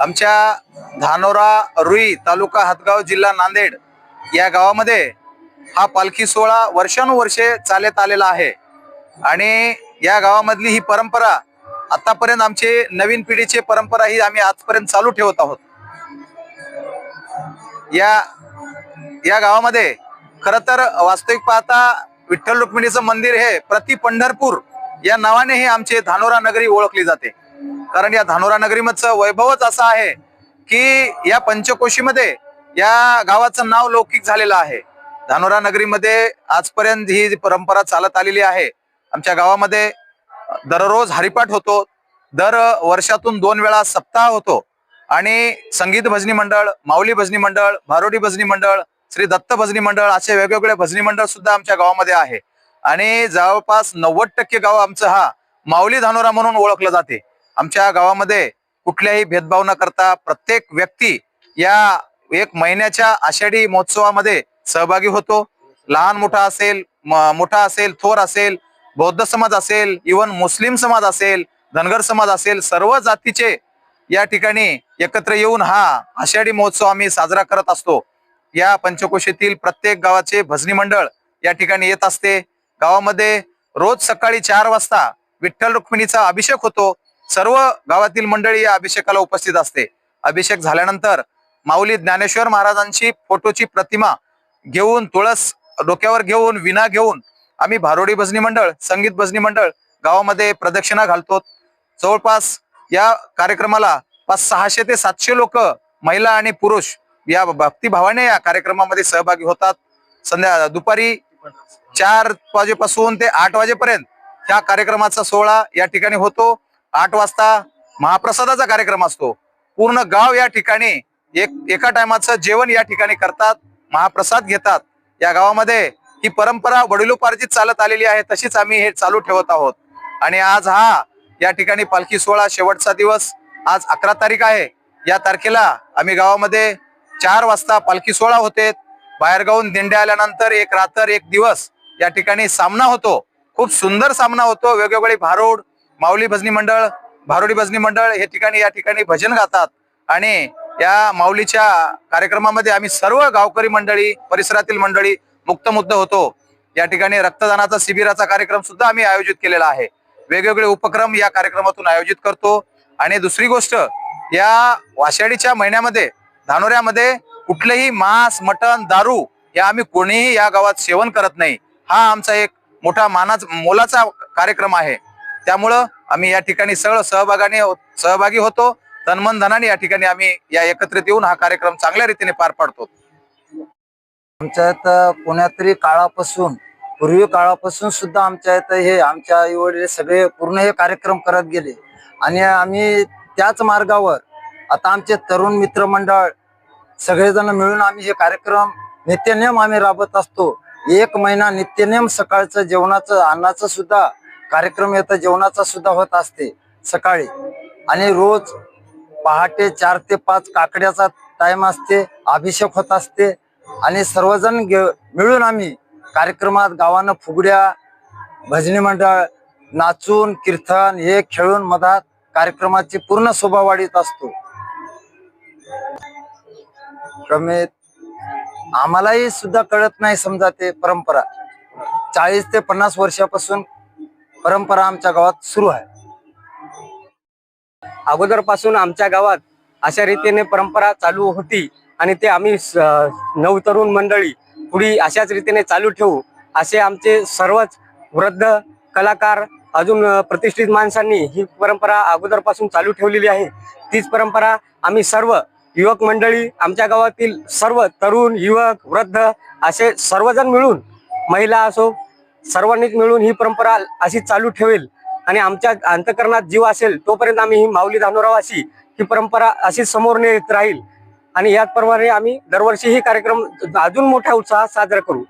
आमच्या धानोरा रुई तालुका हातगाव जिल्हा नांदेड या गावामध्ये हा पालखी सोहळा वर्षानुवर्षे चालत आलेला आहे. आणि या गावामधली ही परंपरा आतापर्यंत आमची नवीन पिढीची परंपरा ही आम्ही आजपर्यंत चालू ठेवत आहोत. या या गावामध्ये खर तर वास्तविक पाहता विठ्ठल रुक्मिणीचं मंदिर हे प्रति पंढरपूर या नावाने हे आमचे धानोरा नगरी ओळखली जाते. कारण या धानोरा नगरीमधचं वैभवच असं आहे की या पंचकोशीमध्ये या गावाचं नाव लौकिक झालेलं आहे. धानोरा नगरीमध्ये आजपर्यंत ही परंपरा चालत आलेली आहे आमच्या गावामध्ये दररोज हरिपाठ होतो दर वर्षातून दोन वेळा सप्ताह होतो आणि संगीत भजनी मंडळ माऊली भजनी मंडळ भारोडी भजनी मंडळ श्री दत्त भजनी मंडळ असे वेगवेगळे भजनी मंडळ सुद्धा आमच्या गावामध्ये आहे. आणि जवळपास नव्वद टक्के गाव आमचं हा माऊली धानोरा म्हणून ओळखलं जाते. आमच्या गावामध्ये कुठल्याही भेदभाव न करता प्रत्येक व्यक्ती या एक महिन्याच्या आषाढी महोत्सवामध्ये सहभागी होतो. लहान मोठा असेल मोठा असेल थोर असेल बौद्ध समाज असेल इवन मुस्लिम समाज असेल धनगर समाज असेल सर्व जातीचे या ठिकाणी एकत्र येऊन हा आषाढी महोत्सव आम्ही साजरा करत असतो. या पंचकोशीतील प्रत्येक गावाचे भजनी मंडळ या ठिकाणी येत असते. गावामध्ये रोज सकाळी चार वाजता विठ्ठल रुक्मिणीचा अभिषेक होतो. सर्व गावातील मंडळी या अभिषेकाला उपस्थित असते. अभिषेक झाल्यानंतर माऊली ज्ञानेश्वर महाराजांची फोटोची प्रतिमा घेऊन तुळस डोक्यावर घेऊन विना घेऊन आम्ही भारोडी भजनी मंडळ संगीत भजनी मंडळ गावामध्ये प्रदक्षिणा घालतो. जवळपास या कार्यक्रमाला पाच सहाशे ते सातशे लोक महिला आणि पुरुष या भक्तिभावाने या कार्यक्रमामध्ये सहभागी होतात. संध्या दुपारी चार वाजेपासून ते आठ वाजेपर्यंत या कार्यक्रमाचा सोहळा या ठिकाणी होतो. आठ वाजता महाप्रसादाचा कार्यक्रम असतो. पूर्ण गाव या ठिकाणी एक एका टायमाचं जेवण या ठिकाणी करतात महाप्रसाद घेतात. या गावामध्ये ही परंपरा वडिलोपार्जित चालत आलेली आहे तशीच आम्ही हे चालू ठेवत आहोत. आणि आज हा या ठिकाणी पालखी सोहळा शेवटचा दिवस. आज अकरा तारीख आहे. या तारखेला आम्ही गावामध्ये चार वाजता पालखी सोहळा होते. बाहेरगावून दिंड्या आल्यानंतर एक रात्र एक दिवस या ठिकाणी सामना होतो. खूप सुंदर सामना होतो. वेगवेगळे भारूड माऊली भजनी मंडळ भारोडी भजनी मंडळ हे ठिकाणी या ठिकाणी भजन गातात. आणि या माऊलीच्या कार्यक्रमामध्ये आम्ही सर्व गावकरी मंडळी परिसरातील मंडळी मुक्तमुद्ध होतो. या ठिकाणी रक्तदानाचा शिबिराचा कार्यक्रम सुद्धा आम्ही आयोजित केलेला आहे. वेगवेगळे उपक्रम या कार्यक्रमातून आयोजित करतो. आणि दुसरी गोष्ट या वाशाडीच्या महिन्यामध्ये धानोऱ्यामध्ये कुठलेही मांस मटण दारू या आम्ही कोणीही या गावात सेवन करत नाही. हा आमचा एक मोठा मानाचा मोलाचा कार्यक्रम आहे. त्यामुळं आम्ही या ठिकाणी सगळं सहभागाने हो- सहभागी होतो. तन्मन धनाने या ठिकाणी आम्ही या एकत्रित येऊन हा कार्यक्रम चांगल्या रीतीने पार पाडतो. आमच्या इथं पुण्यातरी काळापासून पूर्वी काळापासून सुद्धा आमच्या इथं हे आमच्या आई वडील सगळे पूर्ण हे कार्यक्रम करत गेले. आणि आम्ही त्याच मार्गावर आता आमचे तरुण मित्रमंडळ सगळेजण मिळून आम्ही हे कार्यक्रम नित्यनेम आम्ही राबत असतो. एक महिना नित्यनेम सकाळचं जेवणाचं अन्नाचं सुद्धा कार्यक्रम येतं जेवणाचा सुद्धा होत असते सकाळी. आणि रोज पहाटे चार ते पाच काकड्याचा टाइम असते अभिषेक होत असते. आणि सर्वजण मिळून आम्ही कार्यक्रमात गावानं फुगड्या भजनी मंडळ नाचून कीर्तन हे खेळून मधात कार्यक्रमाची पूर्ण शोभा वाढीत असतो. रमेश आम्हालाही सुद्धा कळत नाही समजा ते परंपरा. चाळीस ते पन्नास वर्षापासून परंपरा आमच्या गावात सुरू आहे. अगोदरपासून आमच्या गावात अशा रीतीने परंपरा चालू होती आणि ते आम्ही स- नवतरुण मंडळी पुढे अशाच रीतीने चालू ठेवू असे आमचे सर्वच वृद्ध कलाकार अजून प्रतिष्ठित माणसांनी ही परंपरा अगोदरपासून चालू ठेवलेली आहे. तीच परंपरा आम्ही सर्व युवक मंडळी आमच्या गावातील सर्व तरुण युवक वृद्ध असे सर्वजण मिळून महिला असो सर्वांनीच मिळून ही परंपरा अशी चालू ठेवेल. आणि आमच्या अंतकरणात जीव असेल तोपर्यंत आम्ही ही माऊली धानोरावाशी ही परंपरा अशी समोर नेत राहील. आणि याचप्रमाणे आम्ही दरवर्षी ही कार्यक्रम अजून मोठ्या उत्साहात साजरा करू.